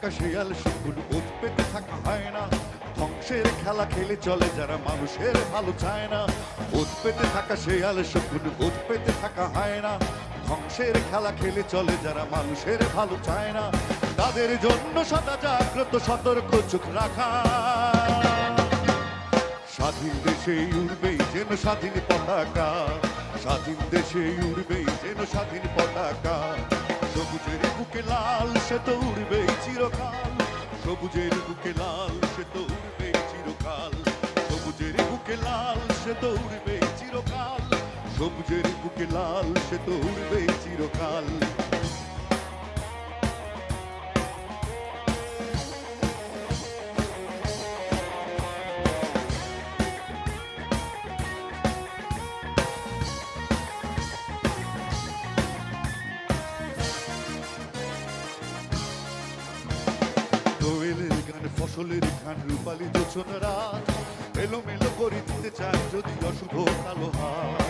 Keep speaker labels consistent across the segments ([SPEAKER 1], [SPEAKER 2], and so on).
[SPEAKER 1] থাকা শেয়াল শুকুর ওত পেতে থাকা হয় না। ধ্বংসের খেলা খেলে চলে যারা মানুষের ভালো চায় না। ওত পেতে থাকা শেয়াল শুকুর ওত পেতে থাকা হয় না। ধ্বংসের খেলা খেলে চলে যারা মানুষের ভালো চায় না। তাদের জন্য সদা জাগ্রত, সতর্ক, চোখ রাখা। স্বাধীন দেশে উড়বেই যেন স্বাধীন পতাকা। স্বাধীন দেশে উড়বেই যেন স্বাধীন পতাকা। সবুজের বুকে লাল, সে তো উড়বে চিরকাল। সবুজের বুকে লাল, সে তো উড়বে চিরকাল। সবুজের বুকে লাল, সে তো উড়বে চিরকাল। সবুজের বুকে লাল, সে তো উড়বে চিরকাল। ফসলের গান রূপালি যোচন রাত। এলোমেলো করে দিতে চায় যদি অশুভ কালো হাত।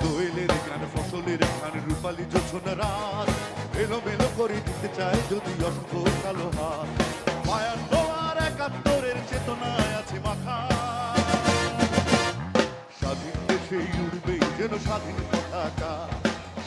[SPEAKER 1] দোয়েলের গান ফসলের গান রূপালি যোচন রাত। এলোমেলো করে দিতে চায় যদি অশুভ কালো হাত। মায়ার দোয়ার একাত্তরের চেতনায় আছে মাখা স্বাধীন দেশে উড়বেই যেন স্বাধীন পতাকা।